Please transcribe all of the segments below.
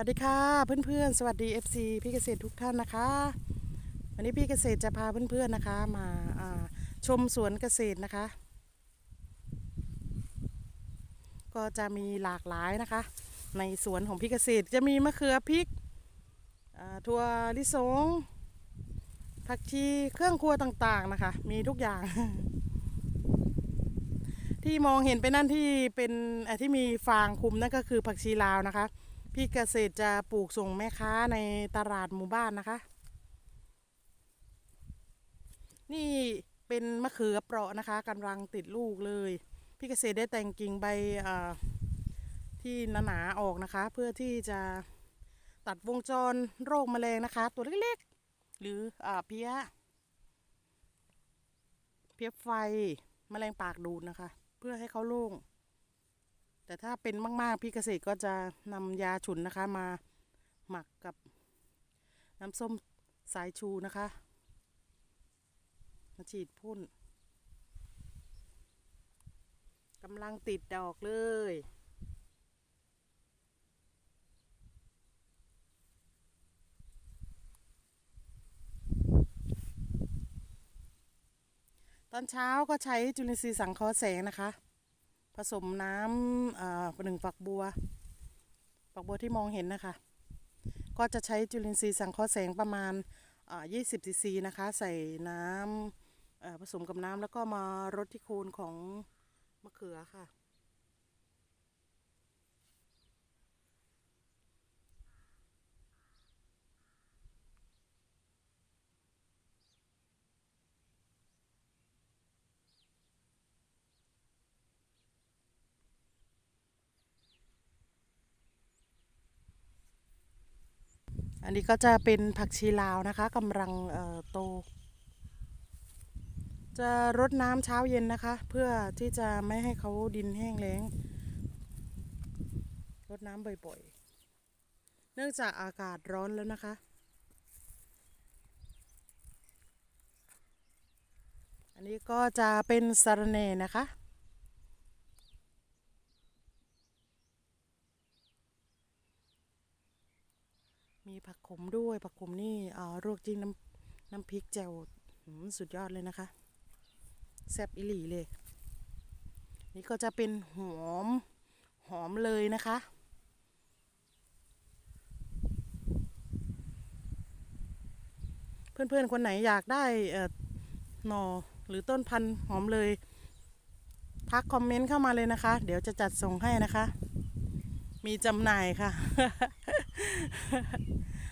วัสดีค่ะเพื่อนๆ สวัสดี FC พี่เกษตรทุกท่านนะคะ วันนี้พี่เกษตรจะพาเพื่อนๆนะคะ มาาชมสวนเกษตรนะคะ ก็จะมีหลากหลายนะคะ ในสวนของพี่เกษตรจะมีมะเขือพริกถั่วลิสงผักชีเครื่องครัวต่างๆนะคะ มีทุกอย่าง ที่มองเห็นไปนั่นที่เป็นที่มีฟางคุมนั่นก็คือผักชีลาวนะคะ พี่เกษตรจะปลูกส่งแม่ค้าในตลาดหมู่บ้านนะคะ นี่เป็นมะเขือเปราะนะคะกำลังติดลูกเลย พี่เกษตรได้แต่งกิ่งใบที่หนาๆออกนะคะ เพื่อที่จะตัดวงจรโรคแมลงนะคะ ตัวเล็กๆ หรืออเพี้ย เพี้ยไฟแมลงปากดูดนะคะ เพื่อให้เขาโล่ง แต่ถ้าเป็นมาก ๆ พี่เกษตรก็จะนำยาฉุนนะคะมาหมักกับน้ำส้มสายชูนะคะมาฉีดพ่นกำลังติดดอกเลยตอนเช้าก็ใช้จุลินทรีย์สังเคราะห์แสงนะคะ ผสมน้ำหนึ่งฝักบัว ฝักบัวที่มองเห็นนะคะ ก็จะใช้จุลินทรีย์สังเคราะห์แสงประมาณอ่า20ซีซีนะคะ ใส่น้ำผสมกับน้ำแล้วก็มารดที่โคนของมะเขือค่ะ อันนี้ก็จะเป็นผักชีลาวนะคะกำลังโต จะรดน้ำเช้าเย็นนะคะ เพื่อที่จะไม่ให้เขาดินแห้งแล้งรดน้ำบ่อยๆ เนื่องจากอากาศร้อนแล้วนะคะ อันนี้ก็จะเป็นสาระเนนะคะ มีผักขมด้วยผักขมนี่เอ่อลวกจิ้มน้ำน้ำพริกแจ่วสุดยอดเลยนะคะแซ่บอิหลีเลย นี่ก็จะเป็นหอมหอมเลยนะคะ เพื่อนๆคนไหนอยากได้อ่อหน่อหรือต้นพันธุ์หอมเลย ทักคอมเมนต์เข้ามาเลยนะคะ เดี๋ยวจะจัดส่งให้นะคะ มีจำหน่ายค่ะ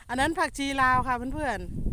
อันนั้นผักชีลาวค่ะเพื่อนๆ